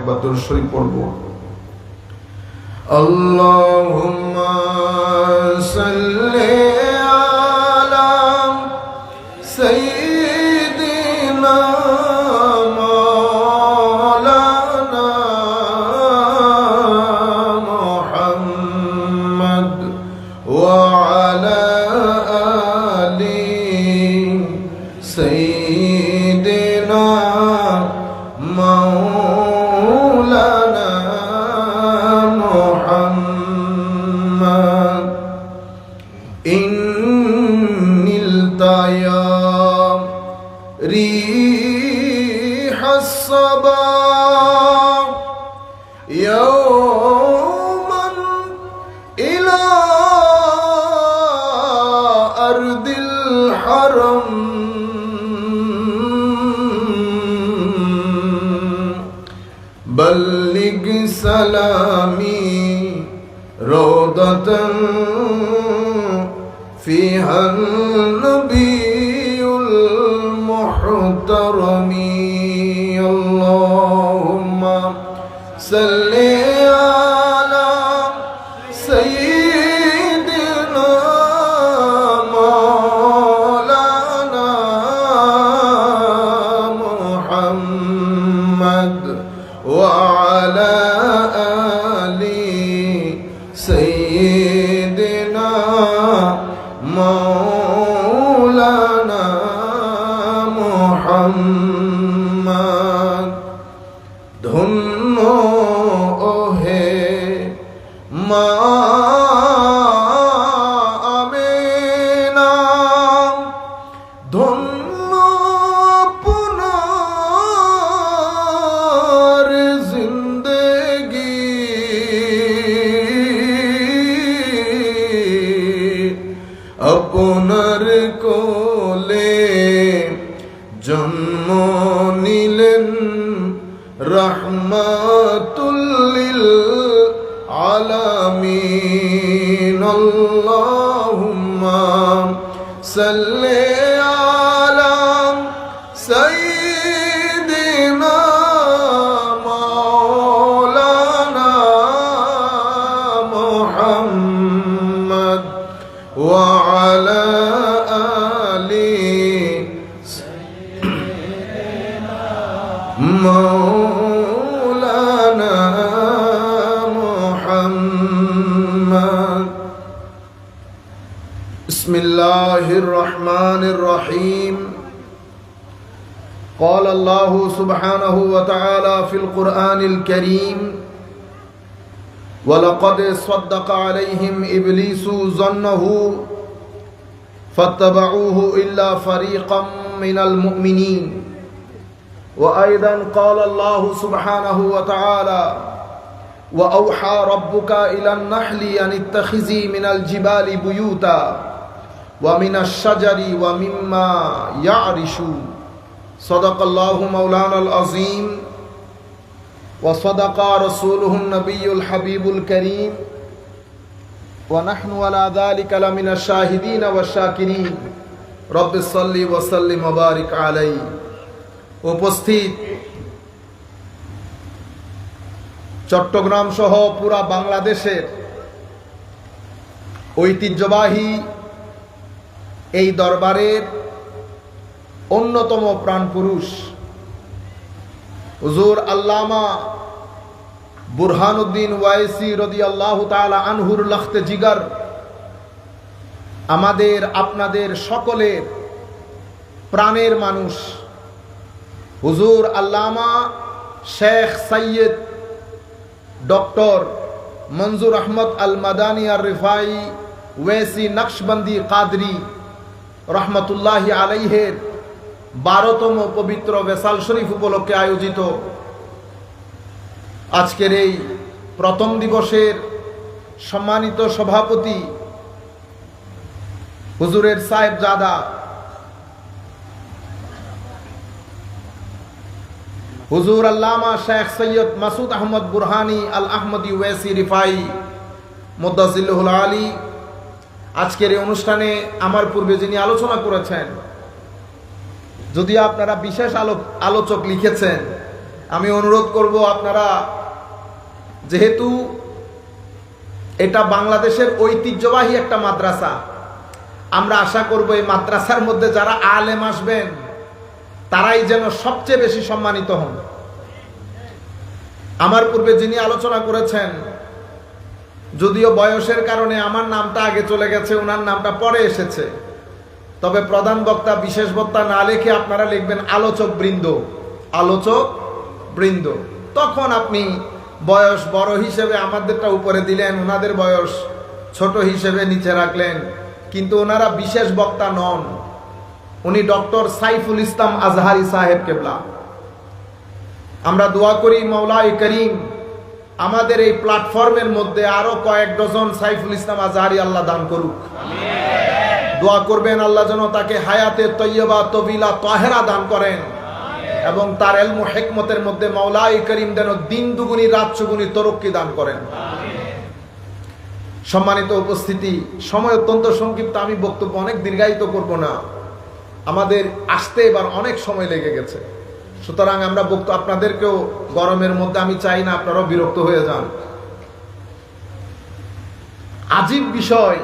একবার দূর শরীফ পড়ব। আল্লাহুম্মা সাল্লি محمد وعلى آل مولانا محمد. بسم الله الرحمن الرحيم. قال الله سبحانه وتعالى في القرآن الكريم ولقد صدق عليهم إبليس ظنه فاتبعوه إلا فريقا من المؤمنين. وأيضا قال الله سبحانه وتعالى وأوحى ربك إلى النحل أن اتخذي من الجبال بيوتا ومن الشجر ومما يعرشون. صدق الله مولانا العظيم. وصدق رسوله النبي الحبيب الكريم ونحن على ذلك لمن الشاهدين والشاكرين رب صل وسلم وبارك عليه উপস্থিত চট্টগ্রাম সহ পুরা বাংলাদেশের ঐতিহ্যবাহী এই দরবারের অন্যতম প্রাণপুরুষ হুজুর আল্লামা বুরহানুদ্দিন ওয়াইসি রদি আল্লাহ তালা আনহুর লখতে জিগার, আমাদের আপনাদের সকলের প্রাণের মানুষ। হুজুর আল্লামা শেখ সৈয়দ ডক্টর মঞ্জুর আহমদ আল মাদানী আর রিফাই ওয়েসি নকশবন্দি কাদরি রহমতুল্লাহ আলাইহের বারোতম পবিত্র বেসাল শরীফ উপলক্ষে আয়োজিত আজকের এই প্রথম দিবসের সম্মানিত সভাপতি হুজুরের সাহেব জাদা হুজুর আল্লামা শেখ সৈয়দ মাসুদ আহমদ বুরহানি আল আহমদি ওয়েসি রিফাই মুদাজিল্লুল আলী। আজকের এই অনুষ্ঠানে আমার পূর্বে যিনি আলোচনা করেছেন যদি আপনারা বিশেষ আলো আলোচক লিখেছেন, আমি অনুরোধ করব আপনারা, যেহেতু এটা বাংলাদেশের ঐতিহ্যবাহী একটা মাদ্রাসা, আমরা আশা করব এই মাদ্রাসার মধ্যে যারা আলেম আসবেন, তারাই যেন সবচেয়ে বেশি সম্মানিত হন। আমার পূর্বে যিনি আলোচনা করেছেন, যদিও বয়সের কারণে আমার নামটা আগে চলে গেছে, ওনার নামটা পরে এসেছে। তবে প্রধান বক্তা, বিশেষ বক্তা না লিখে আপনারা লিখবেন আলোচক বৃন্দ। আলোচক বৃন্দ। তখন আপনি বয়স বড় হিসেবে আমাদেরটা উপরে দিলেন, ওনাদের বয়স ছোট হিসেবে নিচে রাখলেন। কিন্তু ওনারা বিশেষ বক্তা নন। উনি ডক্টর সাইফুল ইসলাম আজহারি সাহেব কেবলা। আমরা দোয়া করি মৌলাই করিম, আমাদের এই প্ল্যাটফর্মের মধ্যে আরও কয়েক ডজন সাইফুল ইসলাম আজহারি আল্লাহ দান করুক। দোয়া করবেন আল্লাহ যেন তাকে হায়াতে তৈয়বা, তবিলা, তহেরা দান করেন। এবং তার এলমু হেকমতের মধ্যে মাওলাই করিম যেন দিন দুগুনি, রাত চুগুনি তরক্কি দান করেন। সম্মানিত উপস্থিতি, সময় অত্যন্ত সংক্ষিপ্ত, আমি বক্তব্য অনেক দীর্ঘায়িত করব না। আমাদের আসতে এবার অনেক সময় লেগে গেছে। সুতরাং আমরা বক্তব্য আপনাদেরকেও গরমের মধ্যে আমি চাই না, আপনারাও বিরক্ত হয়ে যান। আজীব বিষয়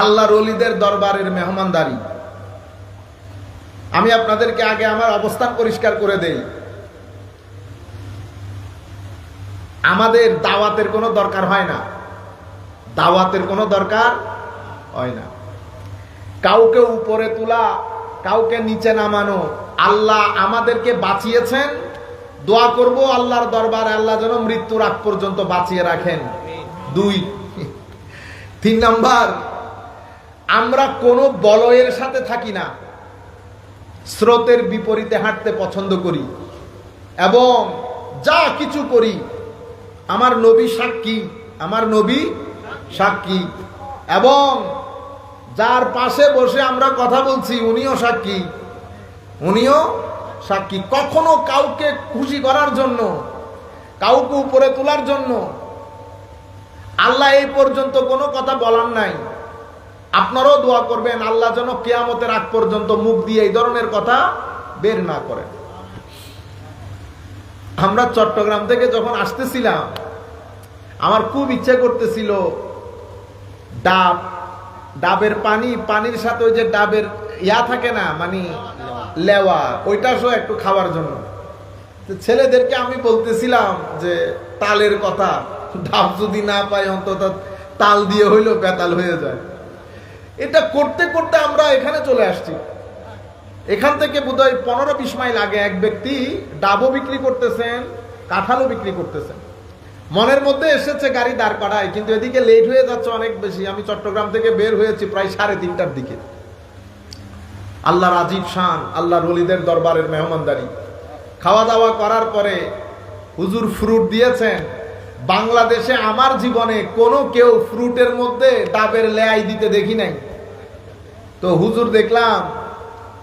আল্লাহর অলিদের দরবারের মেহমানদারি। আমি আপনাদেরকে আগে আমার অবস্থান পরিষ্কার করে দেই। আমাদের দাওয়াতের কোনো দরকার হয় না। দাওয়াতের কোনো দরকার হয় না। কাউকে উপরে তোলা, কাউকে নিচে নামানো, আল্লাহ আমাদেরকে বাঁচিয়েছেন। দোয়া করব আল্লাহর দরবার আল্লাহ যেন মৃত্যুর আগ পর্যন্ত বাঁচিয়ে রাখেন। দুই, তিন নাম্বার আমরা কোনো বলয়ের সাথে থাকি না। স্রোতের বিপরীতে হাঁটতে পছন্দ করি। এবং যা কিছু করি, আমার নবী সাক্ষী, আমার নবী সাক্ষী। এবং যার পাশে বসে আমরা কথা বলছি, উনিও সাক্ষী। উনিও সাক্ষী। কখনো কাউকে খুশি করার জন্য, কাউকে উপরে তোলার জন্য, আল্লাহ এই পর্যন্ত কোনো কথা বলার নাই। আপনারাও দোয়া করবেন, আল্লাহ যেন কেয়ামতের আগ পর্যন্ত মুখ দিয়ে এই ধরনের কথা বের না করেন আমরা চট্টগ্রাম থেকে যখন আসতেছিলাম, আমার খুব ইচ্ছে করতেছিল ডাব, ডাবের পানি, পানির সাথে ওই যে ডাবের ইয়া থাকে না মানে লেওয়া, ওইটা সহ একটু খাওয়ার জন্য। ছেলেদেরকে আমি বলতেছিলাম যে, তালের কথা, ডাব যদি না পাই অন্তত তাল দিয়ে হইলেও বেতাল হয়ে যায়। এটা করতে করতে আমরা এখানে চলে আসছি। এখান থেকে বোধহয় পনেরো বিশ মাইল আগে এক ব্যক্তি ডাবও বিক্রি করতেছেন, কাঁঠালও বিক্রি করতেছেন। মনের মধ্যে এসেছে গাড়ি দাঁড় করায়, কিন্তু এদিকে লেট হয়ে যাচ্ছে অনেক বেশি। আমি চট্টগ্রাম থেকে বের হয়েছি প্রায় সাড়ে তিনটার দিকে। আল্লাহর রাজীব শান আল্লাহর রলিদের দরবারের মেহমানদারি। খাওয়া দাওয়া করার পরে হুজুর ফ্রুট দিয়েছেন। বাংলাদেশে আমার জীবনে কোনো কেউ ফ্রুটের মধ্যে ডাবের লেয়াই দিতে দেখি নাই। তো হুজুর দেখলাম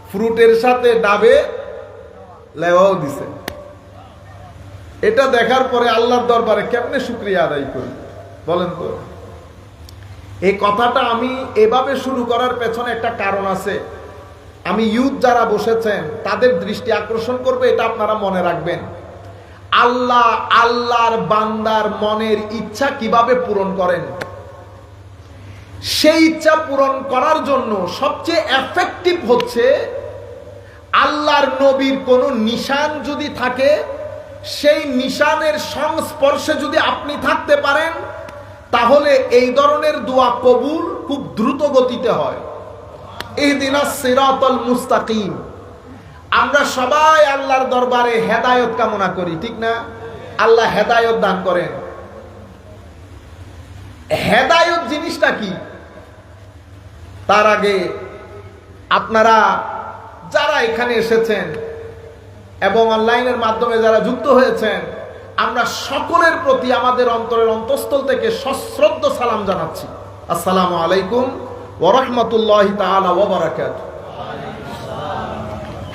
ফ্রুটের সাথে ডাবে লেওয়াও দিছে। এটা দেখার পরে আল্লাহর দরবারে কেমনে শুক্রিয়া আদায় করি, বলেন তো? এই কথাটা আমি এভাবে শুরু করার পেছনে একটা কারণ আছে। আমি ইউথ যারা বসেছেন, তাদের দৃষ্টি আকর্ষণ করবে, এটা আপনারা মনে রাখবেন। আল্লাহ, আল্লাহর বান্দার মনের ইচ্ছা কীভাবে পূরণ করেন? সেই ইচ্ছা পূরণ করার জন্য সবচেয়ে এফেক্টিভ হচ্ছে আল্লাহর নবীর কোন নিশান যদি থাকে, সেই নিশানের সংস্পর্শে যদি আপনি থাকতে পারেন, তাহলে এই ধরনের দোয়া কবুল খুব দ্রুত গতিতে হয়। এই দিনা সিরাতল মুস্তাকিম। আমরা সবাই আল্লাহর দরবারে হেদায়ত কামনা করি, ঠিক না? আল্লাহ হেদায়ত দান করেন। হেদায়ত জিনিসটা কি? তার আগে আপনারা যারা এখানে এসেছেন এবং অনলাইনের মাধ্যমে যারা যুক্ত হয়েছেন, আমরা সকলের প্রতি আমাদের অন্তরের অন্তঃস্থল থেকে সশ্রদ্ধ সালাম জানাচ্ছি। আসসালামু আলাইকুম ওরহমতুল্লাহ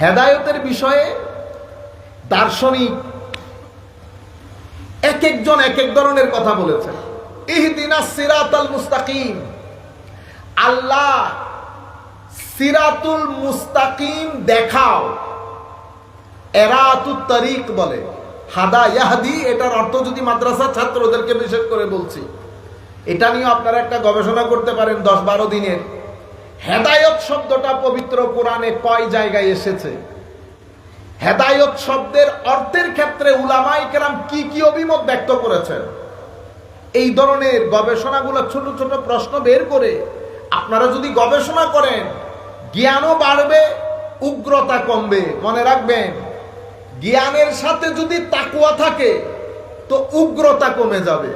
হেদায়তের বিষয়ে দার্শনিক এক একজন এক এক ধরনের কথা বলেছেন। ইহদিনা সিরাতাল মুস্তাকিম। আল্লাহ সিরাতুল মুস্তাকিম দেখাও। এরাতুত তারিক বলে। হাদা ইয়াহাদি, এটার অর্থ যদি মাদ্রাসা ছাত্রদেরকে বিশেষ করে বলছি। এটা নিয়ে আপনারা একটা গবেষণা করতে পারেন দশ বারো দিনের। হেদায়ত শব্দটা পবিত্র কোরআনে কয় জায়গায় এসেছে? হেদায়ত শব্দের অর্থের ক্ষেত্রে উলামাই কেরাম কি কি অভিমত ব্যক্ত করেছেন? এই ধরনের গবেষণাগুলো ছোট ছোট প্রশ্ন বের করে আপনারা যদি গবেষণা করেন, জ্ঞানও বাড়বে, উগ্রতা কমবে। মনে রাখবেন, জ্ঞানের সাথে যদি তাকুয়া থাকে, তো উগ্রতা কমে যাবে।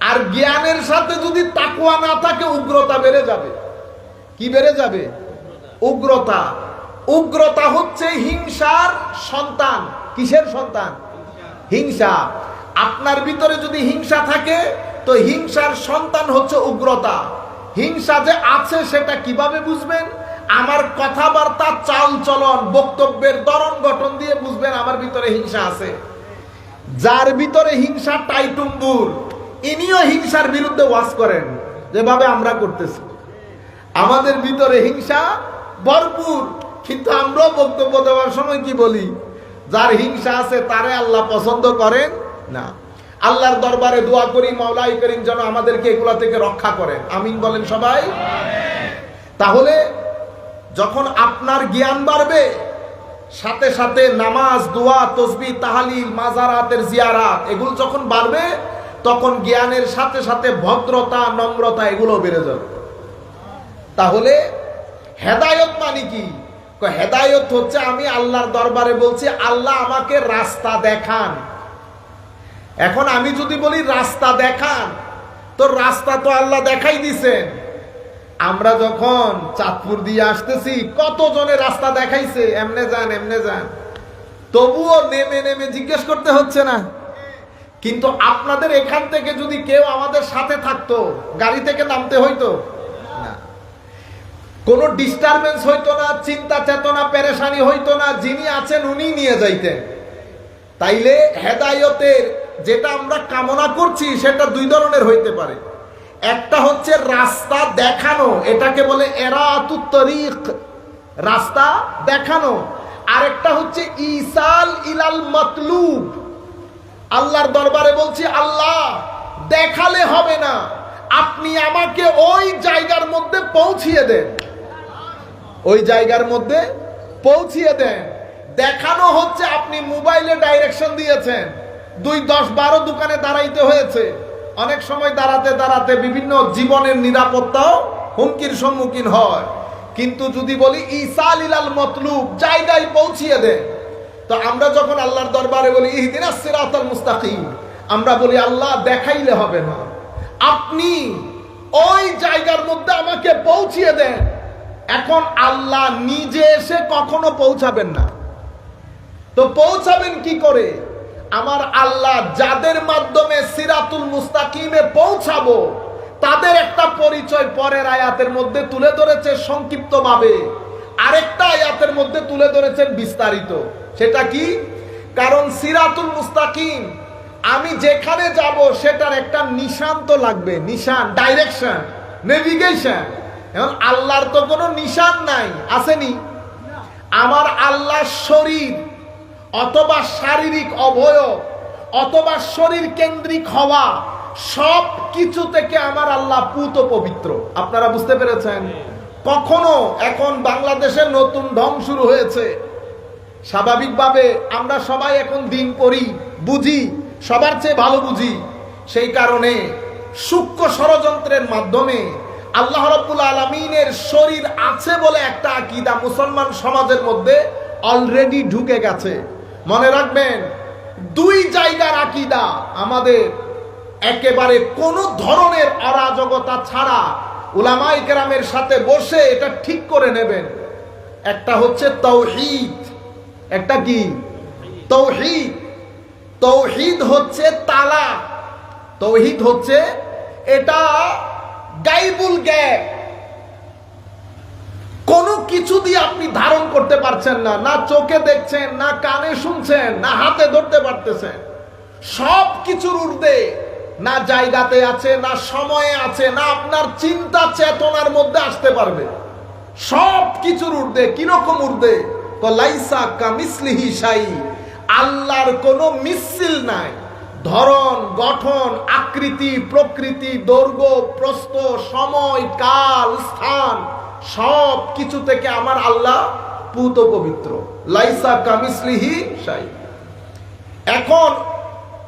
আর জ্ঞানের সাথে যদি তাকুয়া না থাকে, উগ্রতা বেড়ে যাবে। কি বেড়ে যাবে? উগ্রতা। উগ্রতা হচ্ছে হিংসার সন্তান। কিসের সন্তান? হিংসা। আপনার ভিতরে যদি হিংসা থাকে, তো হিংসার সন্তান হচ্ছে উগ্রতা। হিংসা যে আছে সেটা কীভাবে বুঝবেন? আমার কথাবার্তা চাল চলন বক্তব্যের দরন গঠন দিয়ে বুঝবেন আমার ভিতরে হিংসা আছে। যার ভিতরে হিংসা টাইটুম্বুর ইনিও হিংসার বিরুদ্ধে ওয়াজ করেন। যেভাবে আমরা করতেছি। আমাদের ভিতরে হিংসা ভরপুর, কিন্তু আমরাও বক্তব্য দেওয়ার সময় কি বলি? যার হিংসা আছে তারে আল্লাহ পছন্দ করেন না। আল্লাহর দরবারে দোয়া করি মাওলাই করিম যেন আমাদেরকে এগুলা থেকে রক্ষা করেন। আমিন বলেন সবাই। তাহলে যখন আপনার জ্ঞান বাড়বে, সাথে সাথে নামাজ, দোয়া, তসবি, তাহালিল, মাজারাতের জিয়ারাত, এগুলো যখন বাড়বে, তখন জ্ঞানের সাথে সাথে ভদ্রতা, নম্রতা এগুলো বেড়ে যাবে। তাহলে হেদায়ত মানে কি? হেদায়ত হচ্ছে আমি আল্লাহর দরবারে বলছি, আল্লাহ আমাকে রাস্তা দেখান। এখন আমি যদি বলি, রাস্তা দেখান। তো রাস্তা তো আল্লাহ দেখাই দিছেন। আমরা যখন চাঁদপুর দিয়ে আসতেছি কত জনে রাস্তা দেখাইছে? এমনে যান এমনে যান। তবুও নেমে নেমে জিজ্ঞেস করতে হচ্ছে না। কিন্তু আপনাদের এখান থেকে যদি কেউ আমাদের সাথে থাকতো, গাড়ি থেকে নামতে হইতো? কোনো ডিস্টারবেন্স হইতো না, চিন্তা চেতনা পেরেশানি হইতো না, যিনি আছেন উনি নিয়ে যাইতেন। তাইলে হেদায়তের যেটা আমরা কামনা করছি সেটা দুই ধরনের হইতে পারে। একটা হচ্ছে রাস্তা দেখানো, এটাকে বলে তরিক রাস্তা দেখানো। আরেকটা হচ্ছে ইসাল ইলাল মতলুব। আল্লাহর দরবারে বলছি, আল্লাহ, দেখালে হবে না। আপনি আমাকে ওই জায়গার মধ্যে পৌঁছিয়ে দেন। ওই জায়গার মধ্যে পৌঁছিয়ে দেন। দেখানো হচ্ছে আপনি মোবাইলে ডাইরেকশন দিয়েছেন। দুই দশ বারো দোকানে দাঁড়াইতে হয়েছে। অনেক সময় দাঁড়াতে দাঁড়াতে বিভিন্ন জীবনের নিরাপত্তাও হুমকির সম্মুখীন হয়। কিন্তু যদি বলি ইসাল ইলাল মতলুব জায়গায় পৌঁছিয়ে দেন তো আমরা যখন আল্লাহর দরবারে বলি, ইহদিন সিরাতাল মুস্তাকিম, আমরা বলি, আল্লাহ দেখাইলে হবে না। আপনি ওই জায়গার মধ্যে আমাকে পৌঁছিয়ে দেন। এখন আল্লাহ নিজে এসে কখনো পৌঁছাবেন না। তো পৌঁছাবেন কি করে? আমার আল্লাহ যাদের মাধ্যমে সিরাতুল মুস্তাকিমে পৌঁছাবো, তাদের একটা পরিচয় পরের আয়াতের মধ্যে তুলে ধরেছে সংক্ষিপ্তভাবে। আরেকটা আয়াতের মধ্যে তুলে ধরেছেন বিস্তারিত। সেটা কি? কারণ সিরাতুল মুস্তাকিম, আমি যেখানে যাব সেটার একটা নিশান তো লাগবে। নিশান ডাইরেকশন নেভিগেশন এখন আল্লাহর তো কোনো নিশান নাই, আসেনি। আমার আল্লাহ শরীর অথবা শারীরিক অবয়ব, অথবা শরীর কেন্দ্রিক হওয়া, সব কিছু থেকে আমার আল্লাহ পুত পবিত্র। আপনারা বুঝতে পেরেছেন? কখনো এখন বাংলাদেশের নতুন ঢং শুরু হয়েছে। স্বাভাবিকভাবে আমরা সবাই এখন দিন পড়ি, বুঝি, সবার চেয়ে ভালো বুঝি। সেই কারণে সূক্ষ্ম ষড়যন্ত্রের মাধ্যমে আল্লাহ রব্বুল আলমিনের শরীর আছে বলে একটা আকিদা মুসলমান সমাজের মধ্যে অলরেডি ঢুকে গেছে। মনে রাখবেন, দুই জায়গার আকিদা আমাদের একেবারে কোনো ধরনের অরাজকতা ছাড়া উলামাই কেরামের সাথে বসে এটা ঠিক করে নেবেন। একটা হচ্ছে তৌহিদ, একটা কি? তৌহিদ। তৌহিদ হচ্ছে তালা তৌহিদ হচ্ছে এটা গাইবুল গ্যাপ। কোনো কিছু দিয়ে আপনি ধারণ করতে পারছেন না না চোখে দেখছেন, না কানে শুনছেন, না হাতে ধরতে পারতেছেন। সব কিছুর ঊর্ধ্বে না জায়গাতে আছে, না সময়ে আছে, না আপনার চিন্তা চেতনার মধ্যে আসতে পারবে। সব কিছুর ঊর্ধ্বে, কীরকম ঊর্ধ্বে? কলাইসা কামিসলিহি সাই আল্লাহর কোনো মিছিল নাই। ধরন, গঠন, আকৃতি, প্রকৃতি, দৈর্ঘ্য, প্রস্থ, সময়, কাল, স্থান সব কিছু থেকে আমার আল্লাহ পুত পবিত্র। লাইসা কামিসলিহি সাই এখন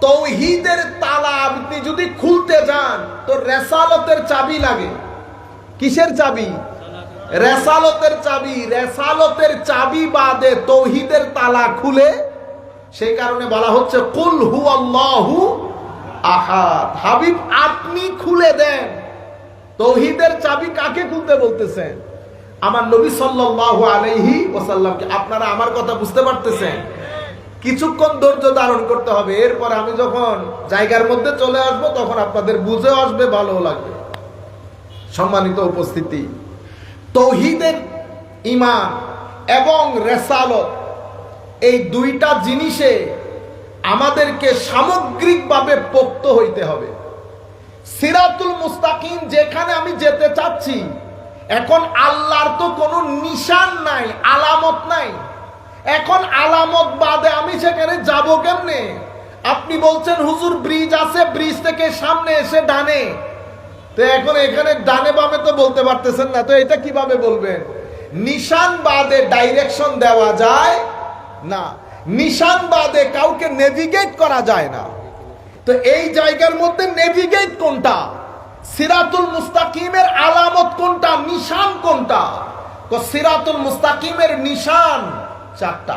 তৌহিদের তালা আপনি যদি খুলতে যান, তো রেসালতের চাবি লাগে। কিসের চাবি? রেসালতের চাবি। রেসালতের চাবি বাদে তৌহিদের তালা খুলে, সেই কারণে বলা হচ্ছে, কুল হু আল্লাহু আহাদ। হাবিব, আপনি খুলে দেন। তৌহিদের চাবি কাকে খুলতে বলতেছেন? আমার নবী সাল্লাল্লাহু আলাইহি ওয়াসাল্লামকে। আপনারা আমার কথা বুঝতে পারতেছেন? কিছুক্ষণ ধৈর্য ধারণ করতে হবে। এরপর আমি যখন জায়গার মধ্যে চলে আসব, তখন আপনাদের বুঝে আসবে, ভালো লাগবে। সম্মানিত উপস্থিতি। তৌহিদের ইমান এবং রেসালত এই দুইটা জিনিসে আমাদেরকে সামগ্রিকভাবে পোক্ত হইতে হবে। সিরাতুল মুস্তাকিম, যেখানে আমি যেতে চাচ্ছি, এখন আল্লাহর তো কোনো নিশান নাই, আলামত নাই। এখন আলামত বাদে আমি সেখানে যাব কেমনে? আপনি বলছেন, হুজুর ব্রিজ আছে ব্রিজ থেকে সামনে এসে ডানে। তো এখন এখানে ডানে বামে তো বলতে পারতেছেন না, তো এটা কীভাবে বলবেন? নিশান বাদে ডাইরেকশন দেওয়া যায় না। নিশান বাদে কাউকে নেভিগেট করা যায় না। তো এই জায়গার মধ্যে নেভিগেট কোনটা? সিরাতুল মুস্তাকিমের আলামত কোনটা? নিশান কোনটা? তো সিরাতুল মুস্তাকিমের নিশান চারটা।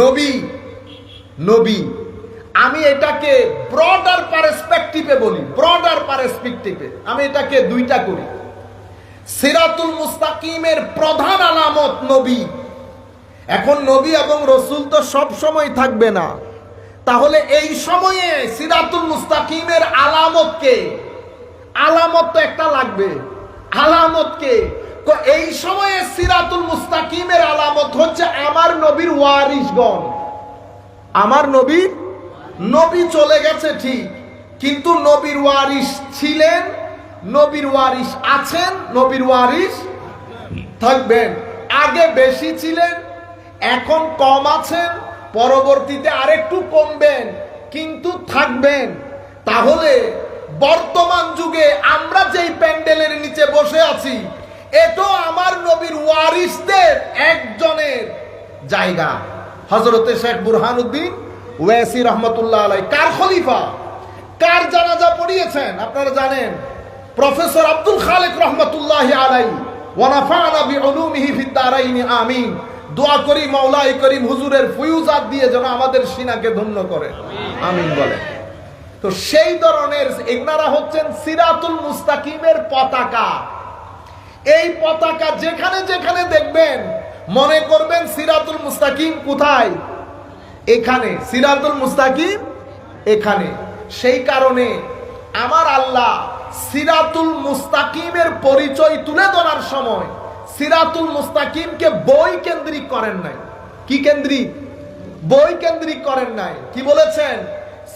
নবী নবী, আমি এটাকে ব্রডার পারস্পেক্টিভে বলি ব্রডার পারস্পেক্টিভে আমি এটাকে দুইটা করি। সিরাতুল মুস্তাকিমের প্রধান আলামত নবী। এখন নবী এবং রসুল তো সব সময় থাকবে না। তাহলে এই সময়ে সিরাতুল মুস্তাকিমের আলামতকে আলামত তো একটা লাগবে। আলামতকে এই সময়ে সিরাতুল মুস্তাকিমের আলামত হচ্ছে আমার নবীর ওয়ারিসগণ আমার নবীর? নবী চলে গেছে ঠিক, কিন্তু নবীর ওয়ারিস ছিলেন, নবীর ওয়ারিস আছেন, নবীর ওয়ারিস থাকবেন। আগে বেশি ছিলেন, এখন কম আছেন পরবর্তীতে আরেকটু কমবেন, কিন্তু থাকবেন। তাহলে বর্তমান যুগে আমরা যেই প্যান্ডেলের নিচে বসে আছি এতো আমার নবীর ওয়ারিসদের একজনের জায়গা। হজরতে শেখ বুরহানুদ্দিন ওয়াসি রহমতুল্লাহ আলাই কার খলিফা? কার জানাজা পড়িয়েছেন? আপনারা জানেন, প্রফেসর আব্দুল খালেক রহমতুল্লাহ আলাই ওয়ানাফানা বিউলুমিহি ফিদ দারাইনি, আমিন। দোয়া করি মাওলাই করিম হুজুরের ফুয়ুজাত দিয়ে যেন আমাদের সিনাকে ধন্য করে। আমিন বলে। তো সেই ধরনের এনারা হচ্ছেন সিরাতুল মুস্তাকিমের পতাকা। এই পতাকা যেখানে যেখানে দেখবেন, মনে করবেন সিরাতুল মুস্তাকিম কোথায়? এখানে। সিরাতুল মুস্তাকিম এখানে। সেই কারণে আমার আল্লাহ সিরাতুল মুস্তাকিমের পরিচয় তুলে ধরার সময় সিরাতুল মুস্তাকিমকে বই কেন্দ্রিক করেন নাই। কি কেন্দ্রিক? বই কেন্দ্রিক করেন নাই। কি বলেছেন?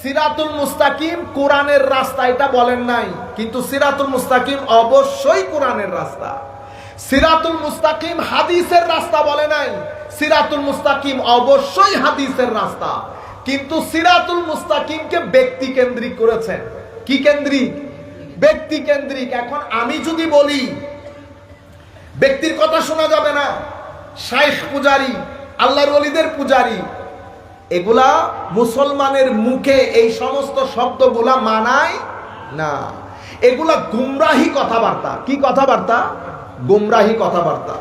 সিরাতুল মুস্তাকিম কোরআনের রাস্তা, এটা বলেন নাই। কিন্তু সিরাতুল মুস্তাকিম অবশ্যই কোরআনের রাস্তা। সিরাতুল মুস্তাকিম হাদিসের রাস্তা বলে নাই। সিরাতুল মুস্তাকিম অবশ্যই হাদিসের রাস্তা। কিন্তু সিরাতুল মুস্তাকিমকে ব্যক্তি কেন্দ্রিক করেছেন। কি কেন্দ্রিক? ব্যক্তি কেন্দ্রিক। এখন আমি যদি বলি ব্যক্তির কথা শোনা যাবে না। শাইখ পূজারি, আল্লাহর অলিদের পূজারি। এগুলা মুসলমানের মুখে এই সমস্ত শব্দগুলা মানায় না। এগুলা গুমরাহি কথাবার্তা। কি কথাবার্তা? গুমরাহি কথাবার্তা।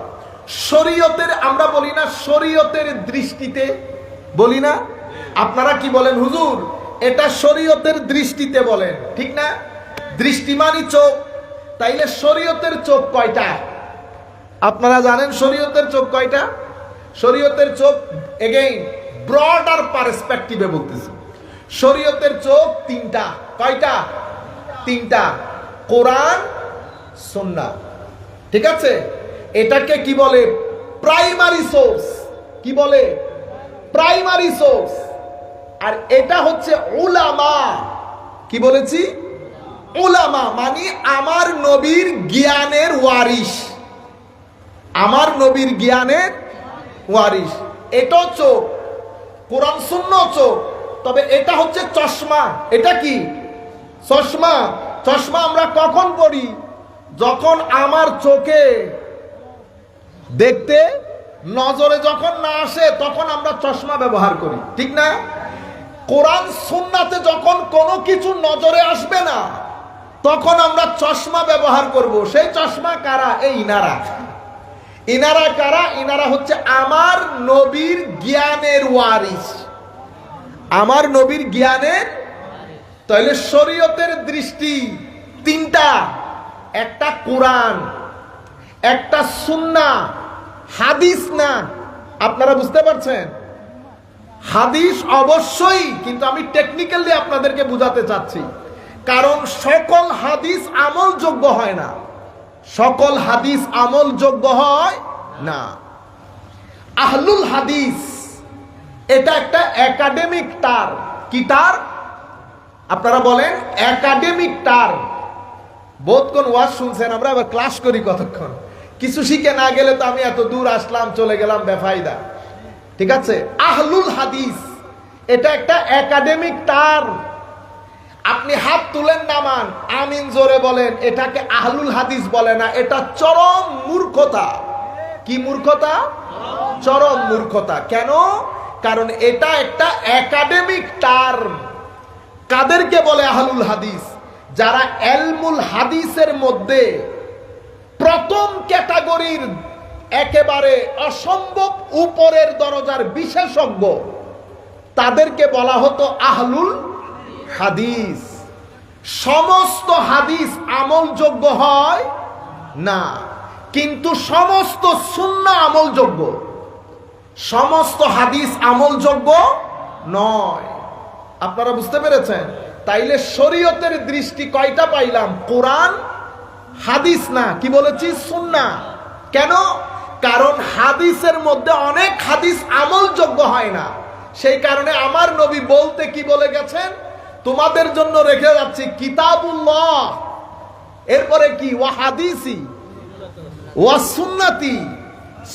শরীয়তের, আমরা বলি না শরীয়তের দৃষ্টিতে। বলি না? আপনারা কি বলেন, হুজুর? এটা শরীয়তের দৃষ্টিতে বলেন, ঠিক না? দৃষ্টিমানি চোখ। তাইলে শরীয়তের চোখ কয়টা? আপনারা জানেন শরীয়তের চোখ কয়টা? শরীয়তের চোখ এগেইন ব্রডার পারস্পেক্টিভে বলতেছি। শরীয়তের চোখ তিনটা। কয়টা? তিনটা। কোরআন সন্না ঠিক আছে? এটাকে কি বলে? প্রাইমারি সোর্স কি বলে? প্রাইমারি সোর্স আর এটা হচ্ছে উলামা। কি বলেছি? উলামা মানে আমার নবীর জ্ঞানের ওয়ারিশ। আমার নবীর জ্ঞানের ওয়ারিস এটা চোখ। কোরআন শূন্য চোখ। তবে এটা হচ্ছে চশমা। এটা কি? চশমা। চশমা আমরা কখন পড়ি যখন আমার চোখে দেখতে নজরে যখন না আসে, তখন আমরা চশমা ব্যবহার করি। ঠিক না? কোরআন সুন্নাতে যখন কোনো কিছু নজরে আসবে না, তখন আমরা চশমা ব্যবহার করব। সেই চশমা কারা? এই ইনারা ইনারা কারা? ইনারা হচ্ছে আমার নবীর জ্ঞানের ওয়ারিস আমার নবীর জ্ঞানের তাহলে শরীয়তের দৃষ্টি তিনটা। একটা কোরআন, একটা সুন্না, হাদিস না। আপনারা বুঝতে পারছেন? হাদিস অবশ্যই, কিন্তু আমি টেকনিক্যালি আপনাদেরকে বুঝাতে চাচ্ছি। কারণ সকল হাদিস আমলযোগ্য হয় না। সকল হাদিস আমলযোগ্য হয় না। আহলুল হাদিস, এটা একটা একাডেমিক টার কি টার আপনারা বলেন একাডেমিক টার কোন ওয়াজ শুনছেন আমরা, আবার ক্লাস করি কতক্ষণ। কিছু শিখে না গেলে তো আমি এত দূর আসলাম, চলে গেলাম বেফাইদা ঠিক আছে? আহলুল হাদিস, এটা একটা একাডেমিক টার্ম আপনি হাত তুলেন নামান আমিন জোরে বলেন, এটাকে আহলুল হাদিস বলে না, এটা চরম মূর্খতা। কি মূর্খতা? চরম মূর্খতা। কেন? কারণ এটা একটা একাডেমিক টার্ম। কাদেরকে বলে আহলুল হাদিস? যারা এলমুল হাদিসের মধ্যে প্রথম ক্যাটাগরির একেবারে অসম্ভব উপরের দরজার বিশেষজ্ঞ, তাদেরকে বলা হতো আহলুল হাদিস। সমস্ত হাদিস আমলযোগ্য হয় না, কিন্তু সমস্ত শূন্য আমলযোগ্য। সমস্ত হাদিস আমলযোগ্য নয়। আপনারা বুঝতে পেরেছেন? তাইলে শরীয়তের দৃষ্টি কয়টা পাইলাম? কোরআন, হাদিস না, কি বলেছি? সুন্না কেন? কারণ হাদিসের মধ্যে অনেক হাদিস আমলযোগ্য হয় না। সেই কারণে আমার নবী বলতে কি বলে গেছেন? তোমাদের জন্য রেখে যাচ্ছি কিতাবুল্লাহ। এরপরে কি? ওয়া হাদিসি। ওয়া সুন্নতি।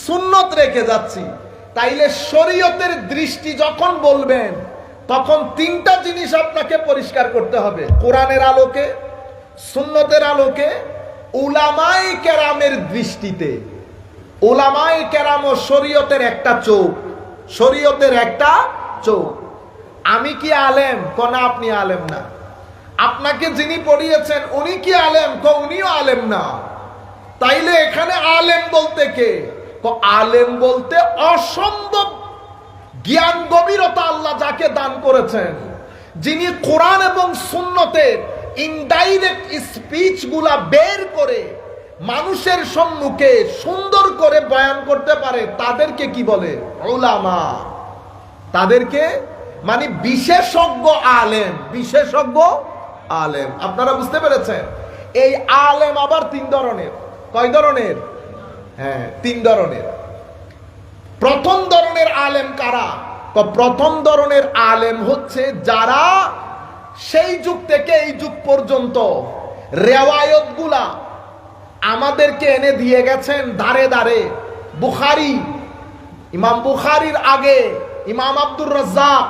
সুন্নত রেখে যাচ্ছি। তাইলে শরীয়তের দৃষ্টি যখন বলবেন, তখন তিনটা জিনিস আপনাকে পরিষ্কার করতে হবে। কোরআনের আলোকে, সুন্নতের আলোকে উলামাই কেরামের দৃষ্টিতে। উলামাই কেরাম ও শরীয়তের একটা চোখ, শরীয়তের একটা চোখ। আমি কি আলেম? কোন আপনি আলেম না। আপনাকে যিনি পড়িয়েছেন, উনি কি আলেম? ক উনিও আলেম না। তাইলে এখানে আলেম বলতে কে? আলেম বলতে অসম্ভব জ্ঞান গভীরতা আল্লাহ যাকে দান করেছেন, যিনি কোরআন এবং সুন্নতের ইনডাইরেক্ট স্পিচগুলা বের করে মানুষের সম্মুখে সুন্দর করে বয়ান করতে পারে, তাদেরকে কি বলে? ওলামা তাদেরকে মানে বিশেষজ্ঞ আলেম বিশেষজ্ঞ আলেম। আপনারা বুঝতে পেরেছেন? এই আলেম আবার তিন ধরনের। কয় ধরনের? হ্যাঁ তিন ধরনের। প্রথম ধরনের আলেম কারা? প্রথম ধরনের আলেম হচ্ছে যারা সেই যুগ থেকে এই যুগ পর্যন্ত রেওয়ায়তগুলা আমাদেরকে এনে দিয়ে গেছেন দাঁড়ে দাঁড়ে বুখারি, ইমাম বুখারির আগে, ইমাম আব্দুর রাজ্জাক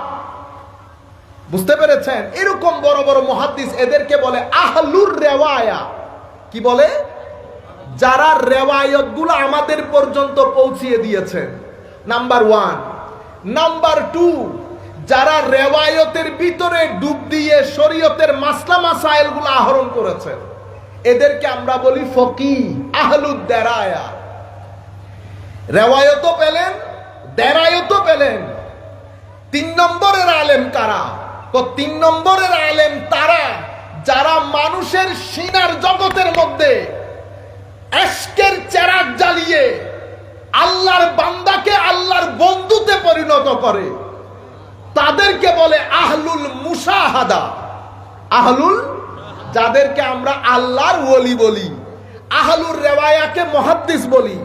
বুঝতে পেরেছেন? এরকম বড় বড় মহাদ্দিস এদেরকে বলে আহলুর রেওয়ায়া। কি বলে? যারা রেওয়ায়তগুলো আমাদের পর্যন্ত পৌঁছিয়ে দিয়েছেন। নাম্বার ওয়ান নাম্বার টু যারা রেওয়ায়তের ভিতরে ডুব দিয়ে শরীয়তের মাসলা মাসাইলগুলো আহরণ করেছেন। এদেরকে আমরা বলি ফকি, আহলুদ দেরায়া। রেওয়ায়তও পেলেন, দেরায়তও পেলেন। তিন নম্বরের আলেম কারা? তো তিন নম্বরের আলেম তারা, যারা মানুষের সিনার জগতের মধ্যে এসকের চেরাগ জ্বালিয়ে আল্লাহর বান্দাকে আল্লাহর বন্ধুতে পরিণত করে, তাদেরকে বলে আহলুল মুসাহাদা আহলুল? যাদেরকে আমরা আল্লাহর ওলি বলি। আহলুর রেওয়ায়াকে মহাদ্দিস বলি।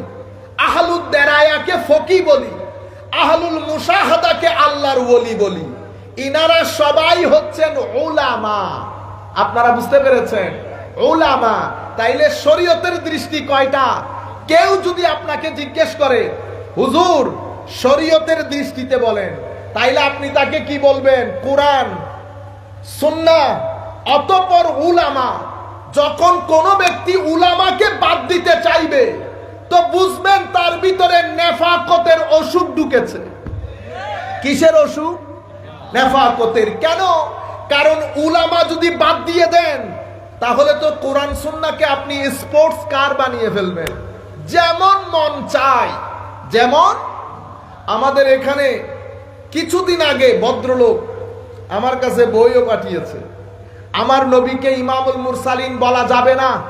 আহলুদ দেরায়াকে ফকি বলি। আহলুল মুসাহাদাকে আল্লাহর ওলি বলি। ইনারা সবাই হচ্ছেন ওলামা আপনারা বুঝতে পেরেছেন? ওলামা তাইলে শরীয়তের দৃষ্টি কয়টা? কেউ যদি আপনাকে জিজ্ঞেস করে, হুজুর, শরীয়তের দৃষ্টিতে বলেন। তাইলে আপনি তাকে কি বলবেন? কোরআন সুন্না অতপর উলামা। যখন কোনো ব্যক্তি উলামাকে বাদ দিতে চাইবে, তো বুঝবেন তার ভিতরে নেফাকতের অসুখ ঢুকেছে। কিসের অসুখ? নেফাকতের। কেন? কারণ উলামা যদি বাদ দিয়ে দেন, তাহলে তো কোরআন সুন্নাকে আপনি স্পোর্টস কার বানিয়ে ফেলবেন। যেমন মন চায়, যেমন আমাদের এখানে কিছুদিন আগে ভদ্রলোক আমার কাছে বইও পাঠিয়েছে। আমার নবীকে ইমামুল মুরসালিন বলা যাবে না।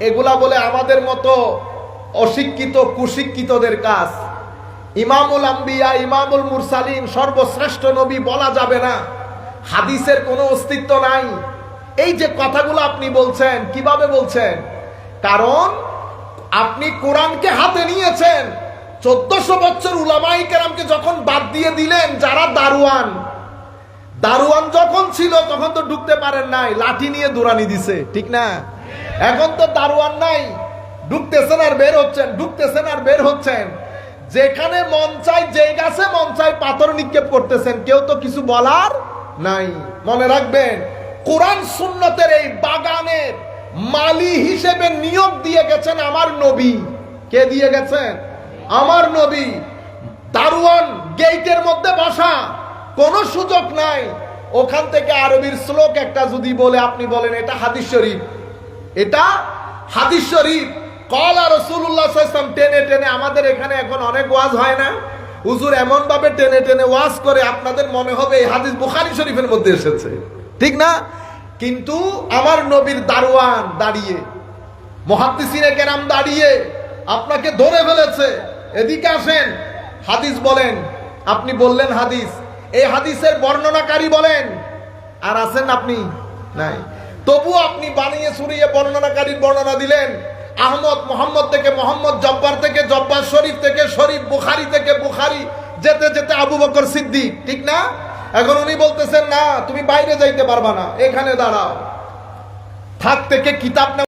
এগুলা বলে আমাদের মতো অশিক্ষিত, কুশিক্ষিতদের কাজ। ইমামুল আম্বিয়া, ইমামুল মুরসালিম সর্বশ্রেষ্ঠ নবী বলা যাবে না। হাদিসের কোনো অস্তিত্ব নাই। এই যে কথাগুলো আপনি বলছেন, কীভাবে বলছেন? কারণ আপনি কোরআনকে হাতে নিয়েছেন। চোদ্দশো বছর উলামাই কেরামকে যখন বাদ দিয়ে দিলেন, যারা দারুয়ান দারুয়ান যখন ছিল, তখন তো ঢুকতে পারেন নাই, লাঠি নিয়ে দুরানি দিছে, ঠিক না? এখন তো দারুয়ান নাই। ঢুকতেছেন আর বের হচ্ছেন, ঢুকতেছেন আর বের হচ্ছেন। যেখানে মন চাই যে গাছে মন চাই পাথর নিক্ষেপ করতেছেন। কেউ তো কিছু বলার নাই। মনে রাখবেন, কোরআন সুন্নতের এই বাগানের মালি হিসেবে নিয়োগ দিয়ে গেছেন আমার নবী। কে দিয়ে গেছেন? আমার নবী। দারুয়ান গেইটের মধ্যে বসা। কোনো সুযোগ নাই। ওখান থেকে আরবির শ্লোক একটা যদি বলে, আপনি বলেন, এটা হাদিস শরীফ। এটা হাদিস শরীফ। কলা রসুল্লাহ সাল্লাম টেনে টেনে আমাদের এখানে এখন অনেক ওয়াজ হয় না। হুজুর এমন ভাবে টেনে টেনে ওয়াজ করে আপনাদের মনে হবে এই হাদিস বুখারি শরীফের মধ্যে এসেছে। ঠিক না? কিন্তু আমার নবীর দারোয়ান দাঁড়িয়ে, মহাদ্দিসিনে কেরাম দাঁড়িয়ে আপনাকে ধরে ফেলেছে। এদিকে আসেন, হাদিস বলেন, আপনি বললেন হাদিস, এই হাদিসের বর্ণনাকারী বলেন, আর আছেন আপনি নাই। তবু আপনি বানিয়ে সুরিয়ে বর্ণনাকারীর বর্ণনা দিলেন আহমদ মোহাম্মদ থেকে মোহাম্মদ জব্বার থেকে, জব্বার শরীফ থেকে, শরীফ বুখারি থেকে বুখারি, যেতে যেতে আবু বকর সিদ্দিক, ঠিক না? এখন উনি বলতেছেন, না, তুমি বাইরে যাইতে পারবা না, এখানে দাঁড়াও। থাক থেকে কিতাব